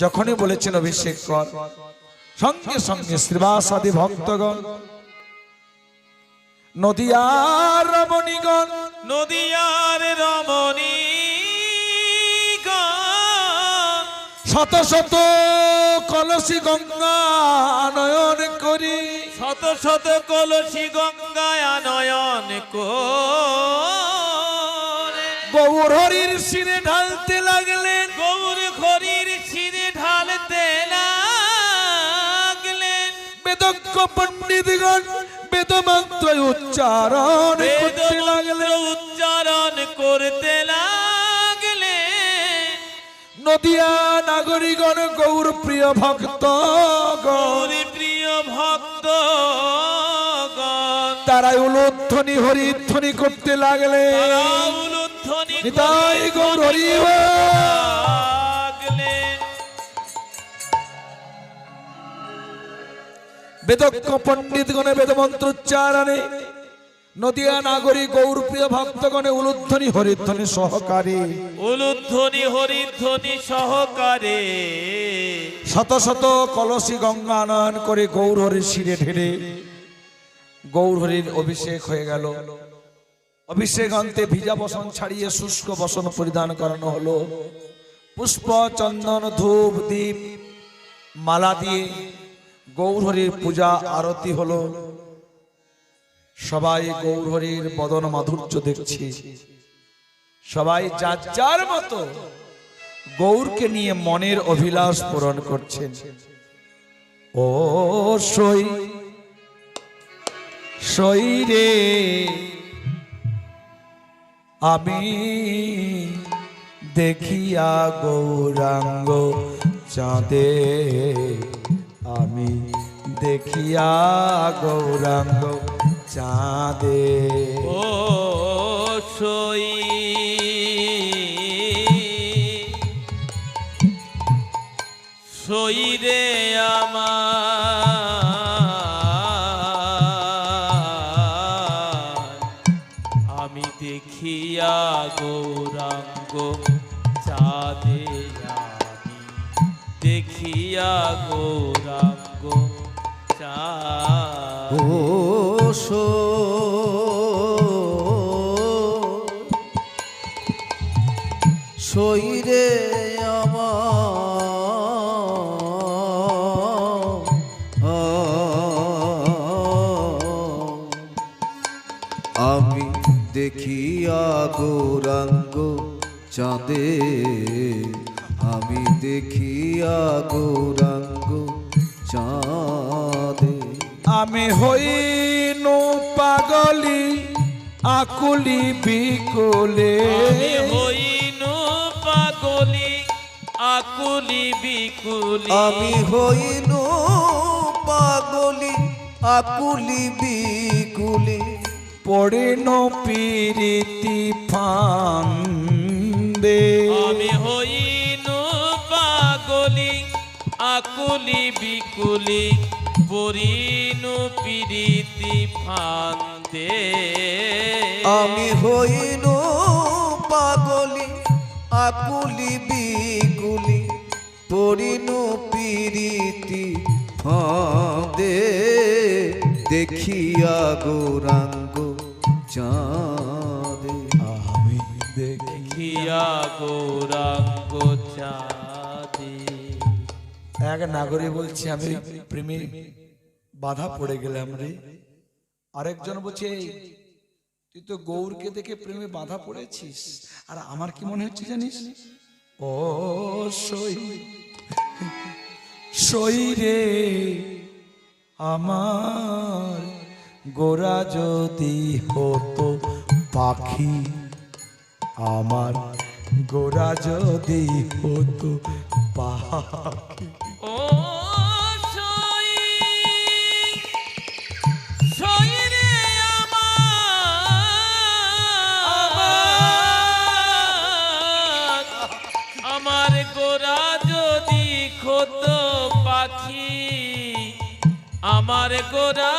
যখনই বলেছেন অভিষেক কর সঙ্গে সঙ্গে শ্রীবাসাদি ভক্তগণ নদিয়ার রমণীগণ নদিয়ার রমণী শত শত কলসী গঙ্গা নয়ন করি। শত শত কলসি গঙ্গায় নয়ন করে। গৌর হরির শিরে ঢালতে লাগলেন বেদজ্ঞ পণ্ডিতগণ বেদমন্ত্র উচ্চারণ করতে লাগলেন। উচ্চারণ করতে লাগলে নদিয়া নাগরিকগণ গৌর প্রিয় ভক্ত গৌর প্রিয় ভক্ত তারাই উলোধ্বনি হরিধ্বনি করতে লাগলেন। নিতাই গৌর হরি বেদজ্ঞ পণ্ডিতগণে বেদমন্ত্র উচ্চারণে নদিয়া নাগরিক গৌরপ্রিয় ভক্তগণে উলুধ্বনি হরিধ্বনি সহকারী। উলুধ্বনি হরিধ্বনি সহকারে। শত শত কলসি গঙ্গা নয়ন করে গৌর হরির শিরে ঢেলে গৌর হরির অভিষেক হয়ে গেল। অভিষেক অন্তে ভিজা বসন ছাড়িয়ে শুষ্ক বসন পরিধান করানো হলো। পুষ্প চন্দন ধূপ দীপ মালা দিয়ে গৌর হরির পূজা আরতি হলো। সবাই গৌর হরির বদন মাধুর্য দেখছি। সবাই যার যার মতো গৌরকে নিয়ে মনের অভিলাষ পূরণ করছেন। ও সই সই রে, আমি দেখিয়া গৌরাঙ্গ চাঁদে আমি দেখিয়া গৌরাঙ্গ চাঁদে ও সই। সই রে আমার। আমি দেখিয়া গৌরাঙ্গ চাঁদে দেখিয়া গৌরাঙ্গ চাঁদ। ও শৈরে আমার। আমি দেখিয়া গৌরাঙ্গ চাঁদে। দেখিয়া গৌরাঙ্গ চাঁদে। আমি হইনু পাগলি আকুলি বিকুলে। আমি হইনু পাগলি আকুলি বিকুলি। আমি হইনু পাগলি আকুলি বিকুলি। পড়িন পিরিতি ফান্দে। আমি পাগলি আকুলি বিকুলি পরিনু পিরিতি ফান্দে আমি হইনু পাগলি আকুলি বিকুলি পড়িনু পিরিতি ফাঁদে দেখিয়া গৌরাঙ্গ চাঁদে। আমি দেখি দেখিয়া গৌরাঙ্গ এক নাগরিক বলছে, আমি প্রেমে বাধা পড়ে গেলাম রে। আরেকজন বলছে, তুই তো গৌরকে দেখে প্রেমে বাধা পড়েছিস। আর আমার কি মনে হচ্ছে জানিস? ও, সই সই রে, আমার গোরা যদি হতো পাখি, আমার গোরা যদি হতো পাখি। আমার গোরা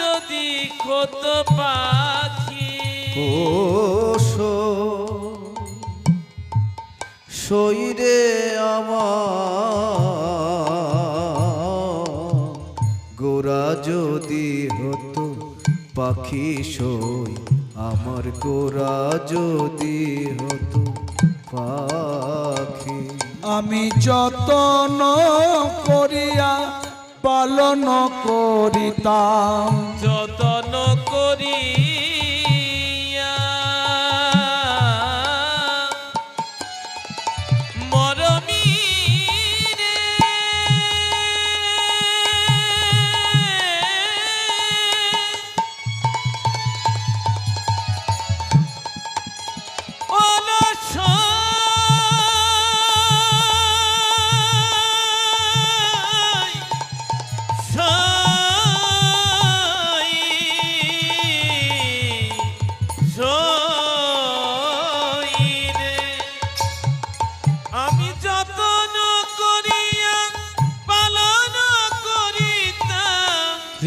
যদি কত পাখি। শৈরে আমার গোরা যদি হতো পাখি সই আমার গোরা যদি হতো পাখি। আমি যতন করিয়া পালন করিতাম। যতন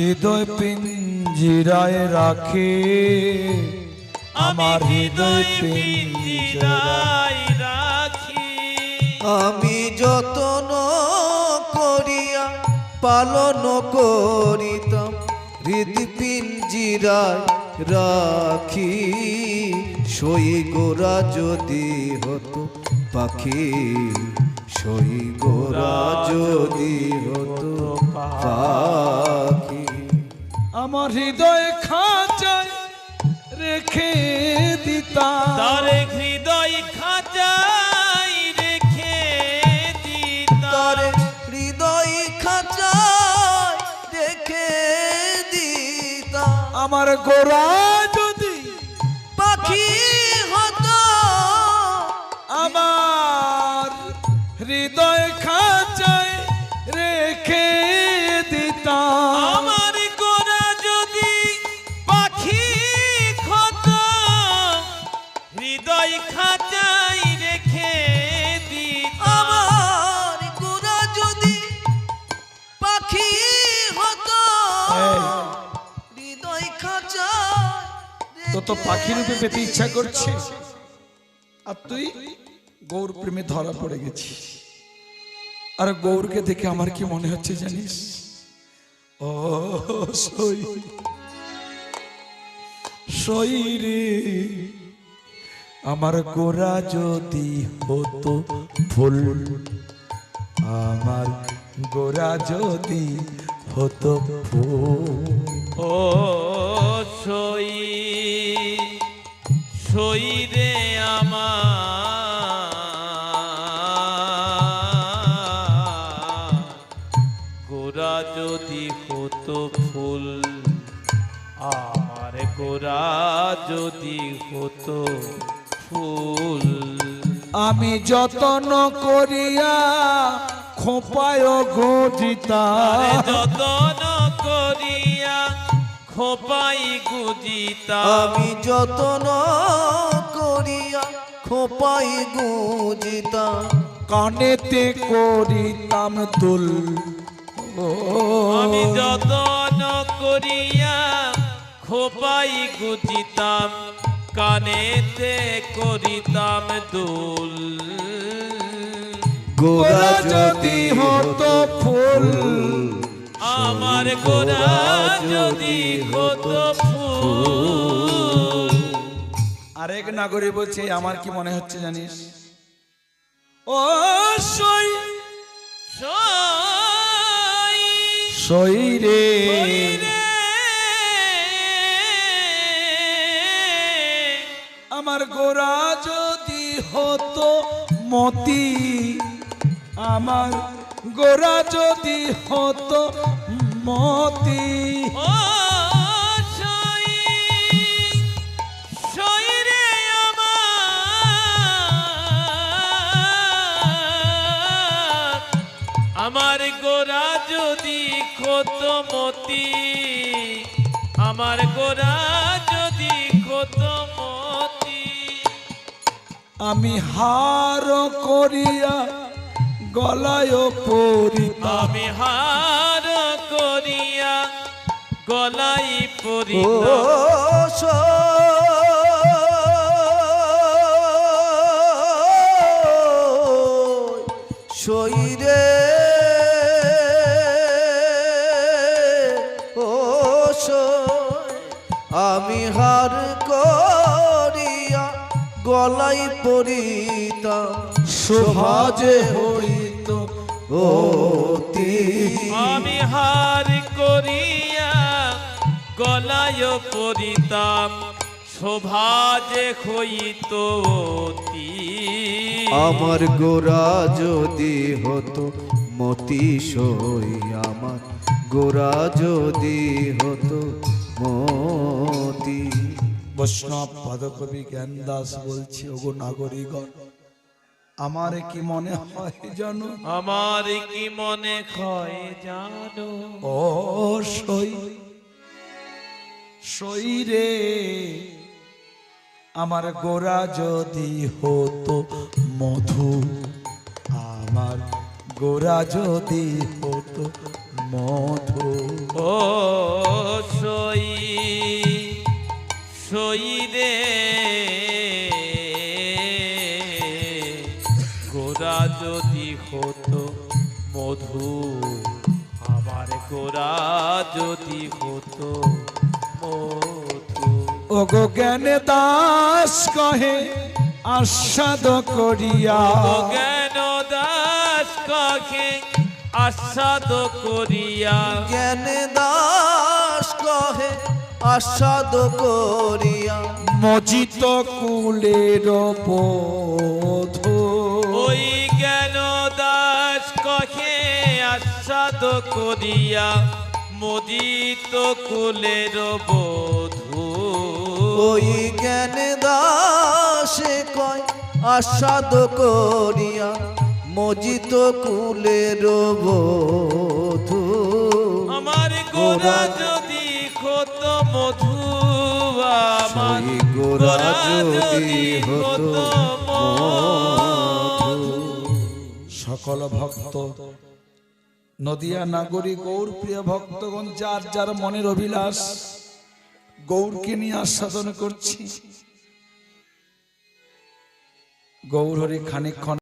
হৃদয় পিঞ্জিরায় রাখে। আমার হৃদয় পিঞ্জিরায় রাখি। আমি যতন করিয়া পালন করিতাম হৃদপিঞ্জিরায় রাখি। সই গোরা যদি হতো পাখি সই গোরা যদি হতো পাখি। আমার হৃদয় খাঁচায় রেখে দিতা তারে হৃদয় খাঁচায় রেখে দিতা তার হৃদয় খাঁচায় রেখে দিতা আমার গোরা রূপে পেতে ইচ্ছা করছে। আর তুই গৌর প্রেমে ধরা পড়ে গেছিস। আর গৌরকে দেখে আমার কি মনে হচ্ছে জানিস? ও সই সই রে। আমার গোরা যদি হতো ফুল, আমার গোরা যদি হতো ফুল। ও সই সই রে আমার। গোরা যদি হতো ফুল আমার গোরা যদি হতো ফুল। আমি যতন করিয়া খোপায় গজিতা যতন করিয়া খোপাই গুজিতা। আমি যতন করিয়া খোপাই গুজিতাম কানেতে করিতাম দুল আমি যতন করিয়া খোপাই গুজিতাম কানেতে করিতাম দুল। গোরা যদি হতো ফুল। আমার গোরা যদি হতো আরেক নাগরী বলছে আমার কি মনে হচ্ছে জানিস? ও সই সই রে। আমার গোরা যদি হতো মতি আমার গোরা যদি হতো মতি। আমার। গোরা যদি কত মতি আমার গোরা যদি কত মতি। আমি হার করিয়া গলায় পরিতাম আমি হার করিয়া গলাই পরিতাম শৈরে ও আমি হার করিয়া গলাই পরিতাম। শোভাজে হইত অতি। আমি হার করিয়া গলায় পরিতাম শোভা যে হইত অতি। আমার গোরা যদি হতো মতি সই আমার। গোরা যদি হতো মতি। বৈষ্ণব পদকবি জ্ঞান দাস বলছি ওগো নাগরিকগণ। আমার কি মনে হয় জানো? আমার কি মনে হয় জানো? ও সই সই রে। আমার গোরা যদি হতো মধু আমার গোরা যদি হতো মধু। ও সই সই রে। হতো মধু। আমার গোরা যদি হতো মধু। ওগো জ্ঞানে দাস কহে আস্বাদ করিয়া। জ্ঞান দাস কাকে আস্বাদ করিয়া। জ্ঞান দাস কহে আস্বাদ করিয়া। মজিত কুলের বধূ আস্বাদ করিয়া মোদিত কুলের বধূ ওই জ্ঞান দাসে কয় আস্বাদ করিয়া মজিত কুলের বধূ আমার গোরা যদি কত মধু আমার গোরা যদি হতো। সকল ভক্ত নদিয়া নাগরী গৌর প্রিয় ভক্তগণ, যার যার মনের অভিলাষ, গৌরকে নিয়ে আস্বাদন করছি। গৌর হরি খানিক্ষণ